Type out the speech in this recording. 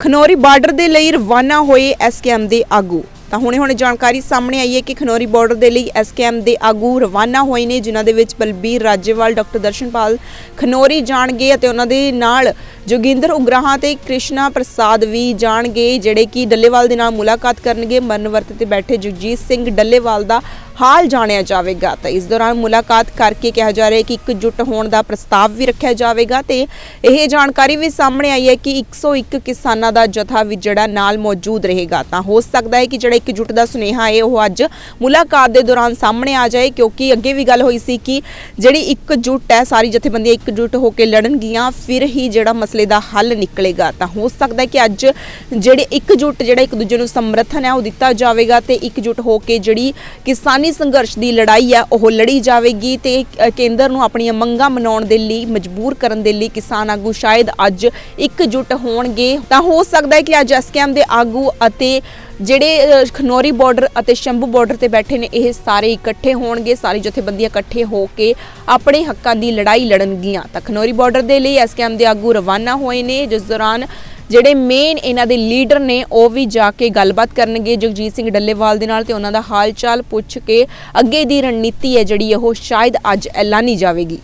Khanauri border ਦੇ ਲਈ ਰਵਾਨਾ ਹੋਏ ਐਸਕੇਐਮ ਦੇ ਆਗੂ ਤਾਂ ਹੁਣੇ ਹੁਣੇ ਜਾਣਕਾਰੀ ਸਾਹਮਣੇ ਆਈ ਹੈ ਕਿ ਖਨੌਰੀ ਬਾਰਡਰ ਦੇ ਲਈ ਐਸਕੇਐਮ ਦੇ ਆਗੂ ਰਵਾਨਾ ਹੋਏ ਨੇ, ਜਿਨ੍ਹਾਂ ਦੇ ਵਿੱਚ ਬਲਬੀਰ ਰਾਜੇਵਾਲ, ਡਾਕਟਰ ਦਰਸ਼ਨਪਾਲ ਖਨੌਰੀ ਜਾਣਗੇ ਅਤੇ ਉਹਨਾਂ ਦੇ ਨਾਲ ਜੋਗਿੰਦਰ ਉਗਰਾਹਾਂ ਤੇ ਕ੍ਰਿਸ਼ਨਾ ਪ੍ਰਸਾਦ ਵੀ ਜਾਣਗੇ, ਜਿਹੜੇ ਕਿ ਡੱਲੇਵਾਲ ਦੇ ਨਾਲ ਮੁਲਾਕਾਤ ਕਰਨਗੇ। ਮਰਨ ਵਰਤ ਤੇ ਬੈਠੇ ਜਗਜੀਤ ਸਿੰਘ ਡੱਲੇਵਾਲ ਦਾ ਹਾਲ ਜਾਣਿਆ ਜਾਵੇਗਾ। ਤਾਂ ਇਸ ਦੌਰਾਨ ਮੁਲਾਕਾਤ ਕਰਕੇ ਕਿਹਾ ਜਾ ਰਿਹਾ ਹੈ ਕਿ ਇਕਜੁੱਟ ਹੋਣ ਦਾ ਪ੍ਰਸਤਾਵ ਵੀ ਰੱਖਿਆ ਜਾਵੇਗਾ ਤੇ ਇਹ ਜਾਣਕਾਰੀ ਵੀ ਸਾਹਮਣੇ ਆਈ ਹੈ ਕਿ 101 ਕਿਸਾਨਾਂ ਦਾ ਜਥਾ ਵੀ ਜਿਹੜਾ ਨਾਲ ਮੌਜੂਦ ਰਹੇਗਾ। ਤਾਂ ਹੋ ਸਕਦਾ ਹੈ ਕਿ ਜਿਹੜਾ ਇਕਜੁੱਟ ਦਾ ਸੁਨੇਹਾ ਹੈ ਉਹ ਅੱਜ ਮੁਲਾਕਾਤ ਦੇ ਦੌਰਾਨ ਸਾਹਮਣੇ ਆ ਜਾਏ, ਕਿਉਂਕਿ ਅੱਗੇ ਵੀ ਗੱਲ ਹੋਈ ਸੀ ਕਿ ਜਿਹੜੀ ਇਕਜੁੱਟ ਹੈ, ਸਾਰੀ ਜਥੇਬੰਦੀਆਂ ਇਕਜੁੱਟ ਹੋ ਕੇ ਲੜਨਗੀਆਂ, ਫਿਰ ਹੀ ਜਿਹੜਾ ਮਸਲੇ ਦਾ ਹੱਲ ਨਿਕਲੇਗਾ। ਤਾਂ ਹੋ ਸਕਦਾ ਹੈ ਕਿ ਅੱਜ ਜਿਹੜੇ ਇਕਜੁੱਟ, ਜਿਹੜਾ ਇੱਕ ਦੂਜੇ ਨੂੰ ਸਮਰਥਨ ਹੈ, ਉਹ ਦਿੱਤਾ ਜਾਵੇਗਾ ਤੇ ਇਕਜੁੱਟ ਹੋ ਕੇ ਜਿਹੜੀ ਕਿਸਾਨੀ ਸੰਘਰਸ਼ ਦੀ ਲੜਾਈ ਹੈ, ਉਹ ਲੜੀ ਜਾਵੇਗੀ ਤੇ ਕੇਂਦਰ ਨੂੰ ਆਪਣੀਆਂ ਮੰਗਾਂ ਮਨਾਉਣ ਦੇ ਲਈ, ਮਜਬੂਰ ਕਰਨ ਦੇ ਲਈ ਕਿਸਾਨ ਆਗੂ ਸ਼ਾਇਦ ਅੱਜ ਇਕਜੁੱਟ ਹੋਣਗੇ। ਤਾਂ ਹੋ ਸਕਦਾ ਹੈ ਕਿ ਅੱਜ ਐਸਕੇਐਮ ਦੇ ਆਗੂ ਅਤੇ ਜਿਹੜੇ ਖਨੌਰੀ ਬਾਰਡਰ ਅਤੇ ਸ਼ੰਭੂ ਬਾਰਡਰ ਤੇ ਬੈਠੇ ਨੇ, ਇਹ ਸਾਰੇ ਇਕੱਠੇ ਹੋਣਗੇ, ਸਾਰੀ ਜਥੇਬੰਦੀਆਂ ਇਕੱਠੇ ਹੋ ਕੇ ਆਪਣੇ ਹੱਕਾਂ ਦੀ ਲੜਾਈ ਲੜਨਗੀਆਂ। ਤਾਂ ਖਨੌਰੀ ਬਾਰਡਰ ਦੇ ਲਈ ਐਸਕੇਐਮ ਦੇ ਆਗੂ ਰਵਾਨਾ ਹੋਏ ਨੇ, ਜਿਸ ਦੌਰਾਨ ਜਿਹੜੇ ਮੇਨ ਇਹਨਾਂ ਦੇ ਲੀਡਰ ਨੇ, ਉਹ ਵੀ ਜਾ ਕੇ ਗੱਲਬਾਤ ਕਰਨਗੇ। ਜਗਜੀਤ ਸਿੰਘ ਡੱਲੇਵਾਲ ਦੇ ਨਾਲ ਤੇ ਉਹਨਾਂ ਦਾ ਹਾਲ ਚਾਲ ਪੁੱਛ ਕੇ ਅੱਗੇ ਦੀ ਰਣਨੀਤੀ ਹੈ ਜਿਹੜੀ, ਉਹ ਸ਼ਾਇਦ ਅੱਜ ਐਲਾਨੀ ਜਾਵੇਗੀ।